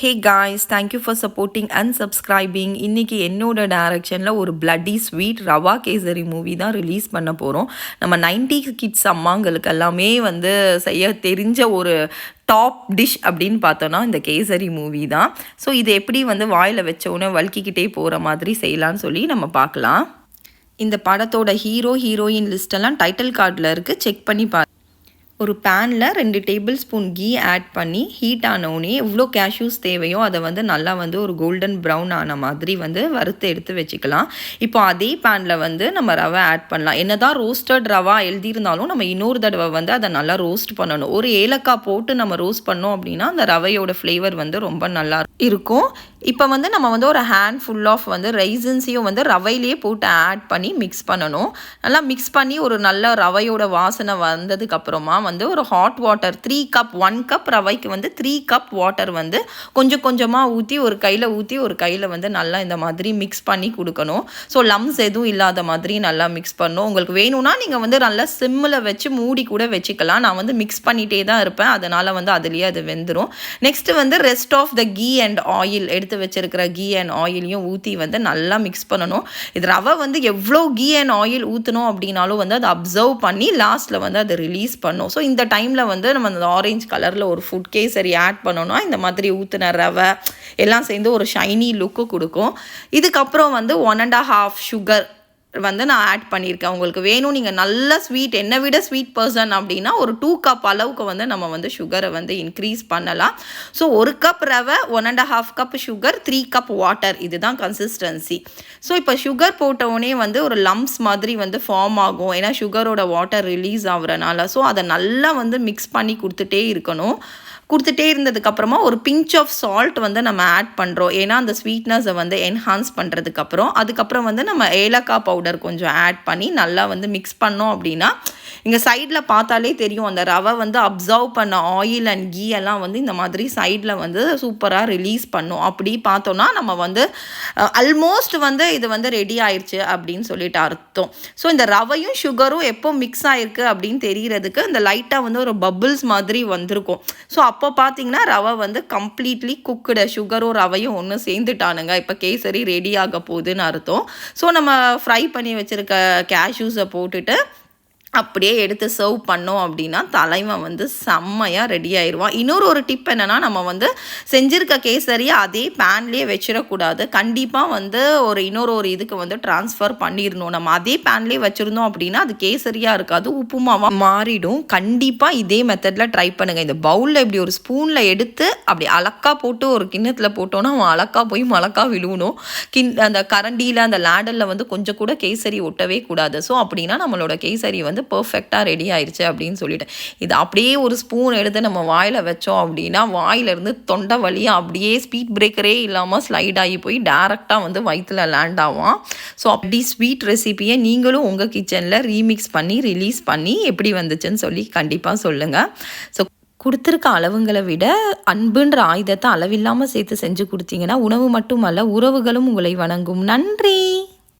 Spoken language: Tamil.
Hey guys thank you for supporting and subscribing இன்றைக்கி என்னோட டைரக்ஷனில் ஒரு bloody sweet Rava Kesari movie தான் ரிலீஸ் பண்ண போகிறோம் நம்ம நைன்டி கிட்ஸ் அம்மாங்களுக்கு எல்லாமே வந்து செய்ய தெரிஞ்ச ஒரு டாப் டிஷ் அப்படின்னு பார்த்தோன்னா இந்த கேசரி மூவி தான். ஸோ இது எப்படி வந்து வாயில் வச்சோன்னே வழுக்கிக்கிட்டே போகிற மாதிரி செய்யலான்னு சொல்லி நம்ம பார்க்கலாம். இந்த படத்தோட ஹீரோ ஹீரோயின் லிஸ்டெல்லாம் டைட்டில் கார்டில் இருக்குது செக் பண்ணி பா ஒரு பேனில் ரெண்டு டேபிள் ஸ்பூன் கீ ஆட் பண்ணி ஹீட் ஆனவுடனே எவ்வளோ கேஷ்யூஸ் தேவையோ அதை வந்து நல்லா வந்து ஒரு கோல்டன் ப்ரௌன் ஆன மாதிரி வந்து வறுத்து எடுத்து வச்சுக்கலாம். இப்போ அதே பேனில் வந்து நம்ம ரவை ஆட் பண்ணலாம். என்ன தான் ரோஸ்டட் ரவா எழுதியிருந்தாலும் நம்ம இன்னொரு தடவை வந்து அதை நல்லா ரோஸ்ட் பண்ணணும். ஒரு ஏலக்காய் போட்டு நம்ம ரோஸ்ட் பண்ணோம் அப்படின்னா அந்த ரவையோட ஃப்ளேவர் வந்து ரொம்ப நல்லா இருக்கும். இப்போ வந்து நம்ம வந்து ஒரு ஹேண்ட் ஃபுல் ஆஃப் வந்து ரைசன்ஸையும் வந்து ரவையிலே போட்டு ஆட் பண்ணி மிக்ஸ் பண்ணணும். நல்லா மிக்ஸ் பண்ணி ஒரு நல்ல ரவையோட வாசனை வந்ததுக்கப்புறமா வந்து ஒரு hot water three cup one cup ரவைக்கு வந்து த்ரீ கப் வாட்டர் வந்து கொஞ்சம் கொஞ்சமாக ஊற்றி ஒரு கையில் ஊற்றி ஒரு கையில் வந்து நல்லா இந்த மாதிரி மிக்ஸ் பண்ணி கொடுக்கணும். ஸோ லம்ஸ் எதுவும் இல்லாத மாதிரி நல்லா மிக்ஸ் பண்ணணும். உங்களுக்கு வேணும்னா நீங்கள் வந்து நல்லா சிம்மில் வச்சு மூடி கூட வச்சுக்கலாம். நான் வந்து மிக்ஸ் பண்ணிகிட்டே தான் இருப்பேன். அதனால் வந்து அதுலேயே அது வெந்துடும் நெக்ஸ்ட்டு வந்து rest of the ghee and oil எடுத்து வச்சிருக்கிற கீ அண்ட் ஆயிலையும் ஊற்றி வந்து நல்லா மிக்ஸ் பண்ணணும். இது ரவை வந்து எவ்வளோ கீ அண்ட் ஆயில் ஊற்றணும் அப்படின்னாலும் வந்து அதை அப்சர்வ் பண்ணி லாஸ்ட்டில் வந்து அதை ரிலீஸ் பண்ணும் ஸோ இந்த டைமில் வந்து நம்ம அந்த ஆரேஞ்ச் கலரில் ஒரு ஃபுட் கேசரி ஆட் பண்ணோன்னா இந்த மாதிரி ஊற்றின ரவை எல்லாம் சேர்ந்து ஒரு ஷைனி லுக்கு கொடுக்கும். இதுக்கப்புறம் வந்து ஒன் அண்ட் ஹாஃப் சுகர் வந்து நான் ஆட் பண்ணியிருக்கேன். உங்களுக்கு வேணும் நீங்கள் நல்ல ஸ்வீட் என்னை விட ஸ்வீட் பர்சன் அப்படின்னா ஒரு டூ கப் அளவுக்கு வந்து நம்ம வந்து சுகரை வந்து இன்க்ரீஸ் பண்ணலாம். ஸோ ஒரு கப் ரவை one and half cup sugar three cup water இதுதான் கன்சிஸ்டன்சி ஸோ இப்போ சுகர் போட்டவுடனே வந்து ஒரு லம்ஸ் மாதிரி வந்து ஃபார்ம் ஆகும். ஏன்னா சுகரோட வாட்டர் ரிலீஸ் ஆகுறனால. ஸோ அதை நல்லா வந்து மிக்ஸ் பண்ணி கொடுத்துட்டே இருக்கணும். கொடுத்துட்டே இருந்ததுக்கப்புறமா ஒரு பிஞ்ச் ஆஃப் சால்ட் வந்து நம்ம ஆட் பண்ணுறோம் ஏன்னா அந்த ஸ்வீட்னஸை வந்து என்ஹான்ஸ் பண்ணுறதுக்கப்புறம் அதுக்கப்புறம் வந்து நம்ம ஏலக்காய் பவுடர் கொஞ்சம் ஆட் பண்ணி நல்லா வந்து மிக்ஸ் பண்ணோம் அப்படின்னா இங்கே சைடில் பார்த்தாலே தெரியும். அந்த ரவை வந்து அப்சர்வ் பண்ண ஆயில் அண்ட் கீ எல்லாம் வந்து இந்த மாதிரி சைடில் வந்து சூப்பராக ரிலீஸ் பண்ணும். அப்படி பார்த்தோன்னா நம்ம வந்து அல்மோஸ்ட் வந்து இது வந்து ரெடி ஆயிடுச்சு அப்படின்னு சொல்லிட்டு அர்த்தம். ஸோ இந்த ரவையும் சுகரும் எப்போ மிக்ஸ் ஆயிருக்கு அப்படின்னு தெரியறதுக்கு இந்த லைட்டாக வந்து ஒரு பபுள்ஸ் மாதிரி வந்திருக்கும். ஸோ அப்போ பார்த்தீங்கன்னா ரவை வந்து கம்ப்ளீட்லி குக்குடு சுகரும் ரவையும் ஒன்று சேர்ந்துட்டானுங்க. இப்போ கேசரி ரெடி ஆக போகுதுன்னு அர்த்தம். ஸோ நம்ம ஃப்ரை பண்ணி வச்சுருக்க கேஷ்யூஸை போட்டுட்டு அப்படியே எடுத்து சர்வ் பண்ணோம் அப்படின்னா தலைவன் வந்து செம்மையாக ரெடி ஆயிடுவான் இன்னொரு ஒரு டிப் என்னென்னா நம்ம வந்து செஞ்சுருக்க கேசரியை அதே பேன்லேயே வச்சிடக்கூடாது. கண்டிப்பாக வந்து ஒரு இன்னொரு ஒரு இதுக்கு வந்து ட்ரான்ஸ்ஃபர் பண்ணிடணும். நம்ம அதே பேன்லேயே வச்சுருந்தோம் அப்படின்னா அது கேசரியாக இருக்காது உப்புமாவாக மாறிடும். கண்டிப்பாக இதே மெத்தடில் ட்ரை பண்ணுங்கள் இந்த பவுலில் இப்படி ஒரு ஸ்பூனில் எடுத்து அப்படி அலக்கா போட்டு ஒரு கிண்ணத்தில் போட்டோன்னா அவன் அலக்கா போய் மலக்கா விழுவணும். கிண் அந்த கரண்டியில் அந்த லேடலில் வந்து கொஞ்சம் கூட கேசரி ஒட்டவே கூடாது. ஸோ அப்படின்னா நம்மளோட கேசரி வந்து வந்து பர்ஃபெக்டாக ரெடி ஆயிடுச்சு அப்படின்னு சொல்லிட்டேன். இது அப்படியே ஒரு ஸ்பூன் எடுத்து நம்ம வாயில் வச்சோம் அப்படின்னா வாயிலிருந்து தொண்டை வழியாக அப்படியே ஸ்பீட் பிரேக்கரே இல்லாமல் ஸ்லைட் ஆகி போய் டேரெக்டாக வந்து வயிற்றில் லேண்ட் ஆகும் ஸோ அப்படி ஸ்வீட் ரெசிபியை நீங்களும் உங்கள் கிச்சனில் ரீமிக்ஸ் பண்ணி ரிலீஸ் பண்ணி எப்படி வந்துச்சுன்னு சொல்லி கண்டிப்பாக சொல்லுங்கள் ஸோ கொடுத்துருக்க அளவுங்களை விட அன்புன்ற ஆயுதத்தை அளவில்லாமல் சேர்த்து செஞ்சு கொடுத்தீங்கன்னா உணவு மட்டுமல்ல உறவுகளும் உங்களை வணங்கும். நன்றி!